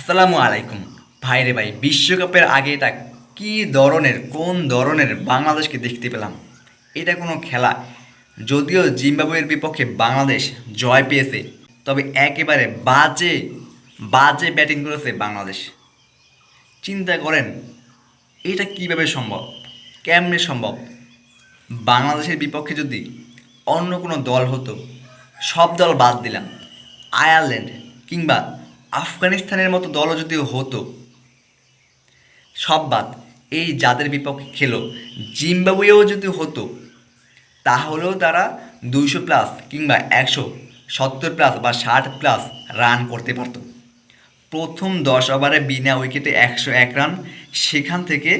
আসসালামু আলাইকুম। ভাই রে ভাই, বিশ্বকাপের আগে এটা কি ধরনের, কোন ধরনের বাংলাদেশকে দেখতে পেলাম? এটা কোনো খেলা। যদিও জিম্বাবুয়ের বিপক্ষে বাংলাদেশ জয় পেয়েছে, তবে একেবারে বাজে বাজে ব্যাটিং করেছে বাংলাদেশ। চিন্তা করেন, এটা কীভাবে সম্ভব? কেমনে সম্ভব? বাংলাদেশের বিপক্ষে যদি অন্য কোনো দল হতো, সব দল বাদ দিলাম। আয়ারল্যান্ড কিংবা আফগানিস্তানের মতো দলও যদি হতো, সব বাদ, এই যাদের বিপক্ষে খেলো, জিম্বাবুয়েও যদি হতো, তাহলেও তারা দুইশো প্লাস কিংবা একশো সত্তর প্লাস বা ষাট প্লাস রান করতে পারত। প্রথম দশ ওভারে বিনা উইকেটে একশো এক রান, সেখান থেকে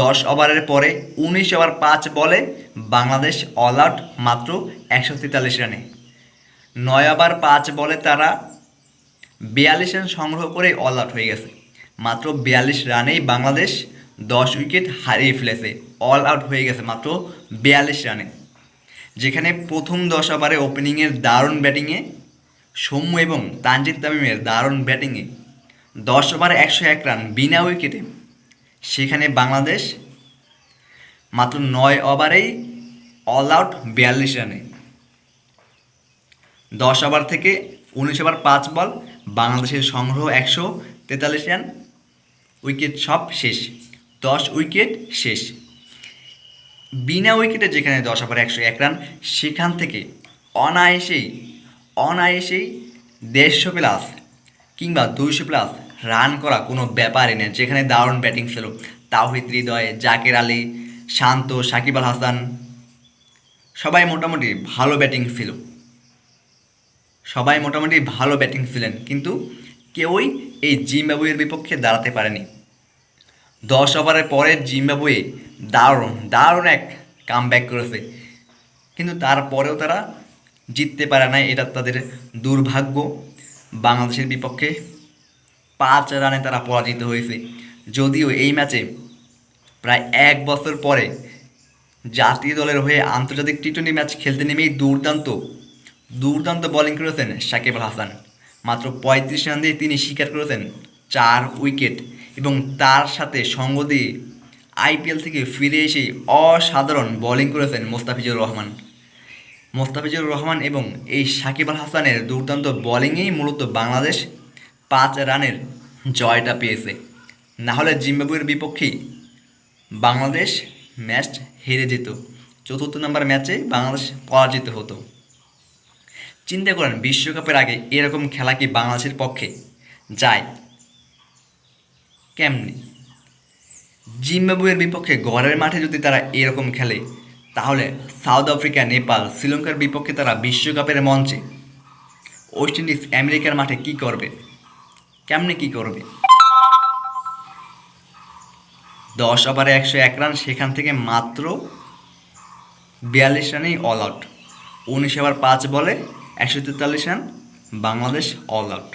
দশ ওভারের পরে উনিশ ওভার পাঁচ বলে বাংলাদেশ অল আউট মাত্র একশো তেতাল্লিশ রানে। নয় ওভার পাঁচ বলে তারা বিয়াল্লিশ রান সংগ্রহ করে অল আউট হয়ে গেছে। মাত্র বিয়াল্লিশ রানেই বাংলাদেশ দশ উইকেট হারিয়ে ফেলেছে। অল আউট হয়ে গেছে মাত্র বিয়াল্লিশ রানে। যেখানে প্রথম দশ ওভারে ওপেনিংয়ের দারুণ ব্যাটিংয়ে সৌম্য এবং তানজিদ তামিমের দারুণ ব্যাটিংয়ে দশ ওভারে একশো এক রান বিনা উইকেটে। সেখানে বাংলাদেশ মাত্র নয় ওভারেই অল আউট বিয়াল্লিশ রানে। দশ ওভার থেকে উনিশ ওভার পাঁচ বল, বাংলাদেশের সংগ্রহ একশো তেতাল্লিশ রান, উইকেট সব শেষ, দশ উইকেট শেষ। বিনা উইকেটে যেখানে দশ ওভার একশো এক রান, সেখান থেকে অনায়াসেই অনায়াসেই দেড়শো প্লাস কিংবা দুইশো প্লাস রান করা কোনো ব্যাপারই নেই। যেখানে দারুণ ব্যাটিং ছিল, তাওহিদ হৃদয়, জাকের আলী, শান্ত, সাকিব আল হাসান, সবাই মোটামুটি ভালো ব্যাটিং ছিল। সবাই মোটামুটি ভালো ব্যাটিং ছিলেন, কিন্তু কেউই এই জিম্বাবুয়ের বিপক্ষে দাঁড়াতে পারেনি। দশ ওভারের পরে জিম্বাবুয়ে দারুণ দারুণ এক কাম করেছে। কিন্তু তারপরেও তারা জিততে পারে না এটা তাদের দুর্ভাগ্য। বাংলাদেশের বিপক্ষে পাঁচ রানে তারা পরাজিত হয়েছে। যদিও এই ম্যাচে প্রায় এক বছর পরে জাতীয় দলের হয়ে আন্তর্জাতিক টি টোয়েন্টি ম্যাচ খেলতে নেমেই দুর্দান্ত দুর্দান্ত বোলিং করেছেন সাকিব আল হাসান। মাত্র পঁয়ত্রিশ রান দিয়ে তিনি স্বীকার করেছেন চার উইকেট এবং তার সাথে সঙ্গ দিয়ে আইপিএল থেকে ফিরে এসে অসাধারণ বোলিং করেছেন মোস্তাফিজুর রহমান। মোস্তাফিজুর রহমান এবং এই সাকিব আল হাসানের দুর্দান্ত বোলিংয়েই মূলত বাংলাদেশ পাঁচ রানের জয়টা পেয়েছে। না হলে জিম্বাবুয়ের বিপক্ষেই বাংলাদেশ ম্যাচ হেরে যেত। চতুর্থ নম্বর ম্যাচে বাংলাদেশ পরাজিত হতো। চিন্তা করেন, বিশ্বকাপের আগে এরকম খেলা কি বাংলাদেশের পক্ষে যায়? কেমনি? জিম্বাবুয়ের বিপক্ষে ঘরের মাঠে যদি তারা এরকম খেলে, তাহলে সাউথ আফ্রিকা, নেপাল, শ্রীলঙ্কার বিপক্ষে তারা বিশ্বকাপের মঞ্চে ওয়েস্ট ইন্ডিজ, আমেরিকার মাঠে কি করবে? কেমনে কি করবে? দশ ওভারে একশো এক রান, সেখান থেকে মাত্র বিয়াল্লিশ রানেই অল আউট উনিশ ওভার পাঁচ বলে একশো তেতাল্লিশ রান বাংলাদেশ অল আউট